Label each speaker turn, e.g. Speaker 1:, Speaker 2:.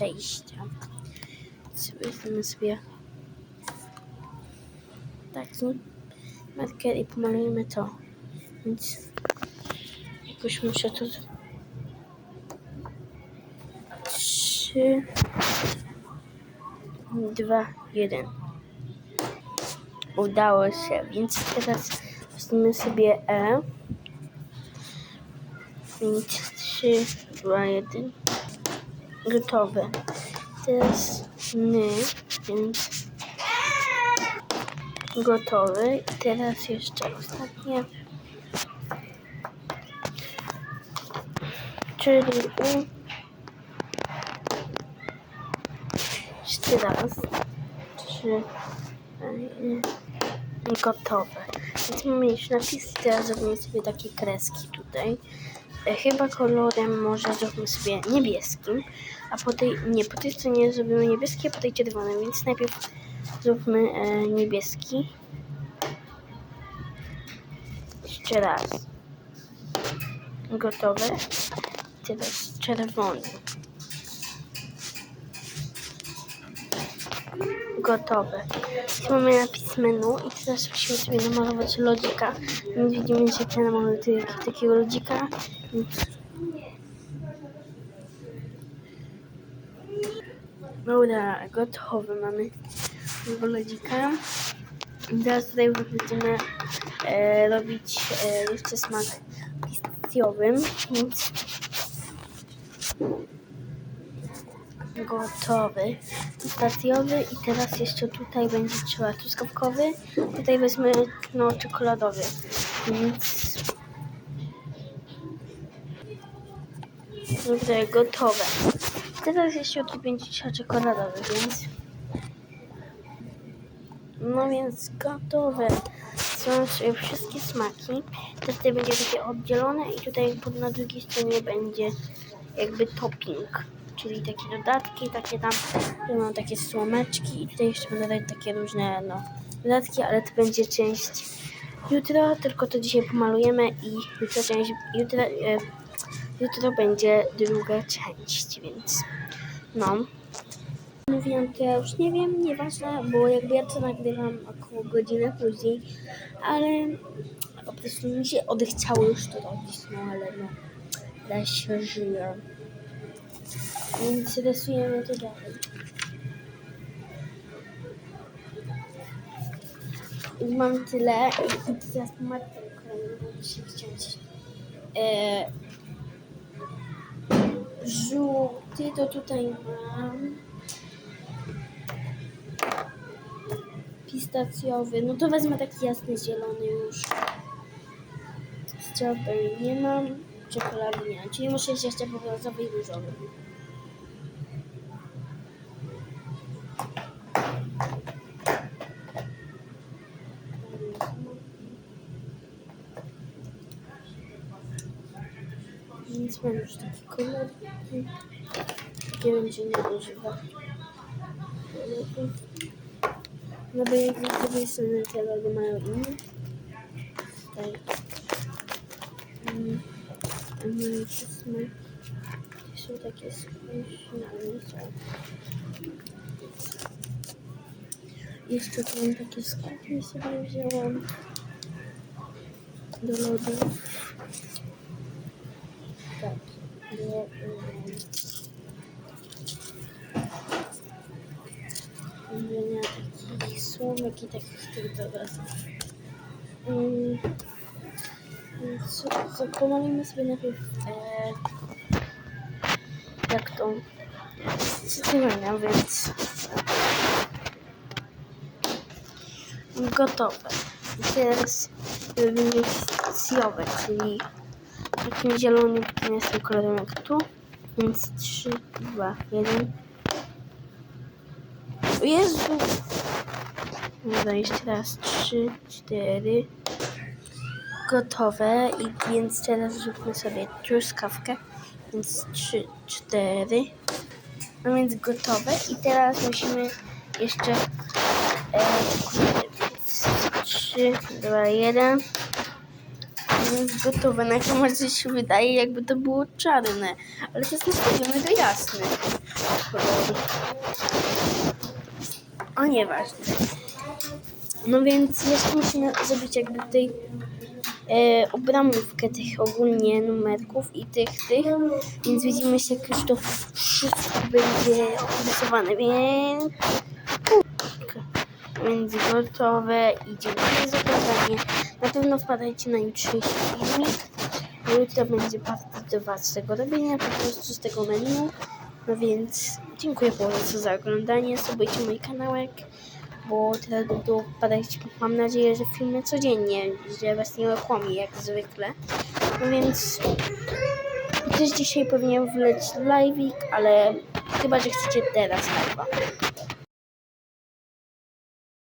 Speaker 1: przejścia. Weźmiemy sobie taki marker i pomalujemy to. Więc jakoś muszę to... z- Trzy, dwa, jeden. Udało się, więc teraz weźmiemy sobie E. Więc trzy, dwa, jeden. Gotowe. Teraz my, więc gotowy. Teraz jeszcze ostatnie. Czyli U. Jeszcze raz. Trzy. Gotowe. Więc mamy już napis. Teraz zrobimy sobie takie kreski tutaj. E, Chyba kolorem może zrobimy sobie niebieskim, a po tej, nie, po tej stronie zrobimy niebieski, a po tej czerwony, więc najpierw zróbmy e, niebieski. Jeszcze raz. Gotowe. Teraz czerwony. Gotowe. Mamy napis menu i teraz musimy sobie namalować lodzika. Więc widzimy, że ja namaluję takiego lodzika. Dobra, gotowe mamy lodzika. I teraz tutaj będziemy e, robić e, jeszcze smak pistacjowym, więc gotowy. Pistacjowy i teraz jeszcze tutaj będzie trzeba truskawkowy. Tutaj wezmę no czekoladowy. Więc Dobra, gotowe. Teraz jeszcze tu będzie trzeba czekoladowy, więc no więc gotowe. Są wszystkie smaki. Tutaj będzie takie oddzielone i tutaj na drugiej stronie będzie jakby topping. Czyli takie dodatki, takie tam, tu mam takie słomeczki i tutaj jeszcze będę dać takie różne no, dodatki, ale to będzie część jutro, tylko to dzisiaj pomalujemy i jutro część, jutro, e, jutro będzie druga część, więc no. Mówiłam to ja już nie wiem, nieważne, bo jakby ja to nagrywam około godziny później, ale po prostu mi się odechciało już to robić, no ale no, ale się żyje. Więc rysujemy to dalej. I mam tyle i teraz matkę kolejną, bo się wciąć. E, żółty to tutaj mam. Pistacjowy, no to wezmę taki jasny zielony już. Strawberry nie mam, czekolady nie czyli muszę jeszcze po brązowy i różowy. Więc mam już taki kolor. Wiem, czy nie używa. No bo jak z drugiej strony te lody mają inne. Tutaj. Mm, smaki są takie są. Jeszcze tu mam takie skórki sobie wzięłam do lodów. Tak, do um, takich słomek i takich tych dodatków. Um, więc zapomalimy sobie najpierw e, jak tą Cytryna, więc gotowe. I teraz robimy fikcjowe, czyli takim zielonym, takim jestem kolorem jak tu. Więc 3, 2, 1. O Jezu! Dobra, jeszcze raz 3, 4. Gotowe. I więc teraz zróbmy sobie truskawkę. Więc 3, 4. No więc gotowe. I teraz musimy jeszcze e, 3, 2, 1. Więc gotowe. Na kamerze się wydaje, jakby to było czarne. Ale to jest nastawione do jasnych. O nieważne. No więc jeszcze musimy zrobić jakby e, obramówkę tych ogólnie numerków i tych, tych. Więc widzimy się, jak to wszystko będzie rysowane, więc... Więc gotowe i dziękuję za oglądanie. Na pewno wpadajcie na jutrzejszy filmik. Jutro będzie parte 2 z tego robienia, po prostu z tego menu. No więc dziękuję bardzo za oglądanie. Subujcie mój kanałek, bo teraz będą padać, mam nadzieję, że filmy codziennie, że was nie okłamie jak zwykle. No więc też dzisiaj powinien wleć live'ik, ale chyba, że chcecie teraz live'a.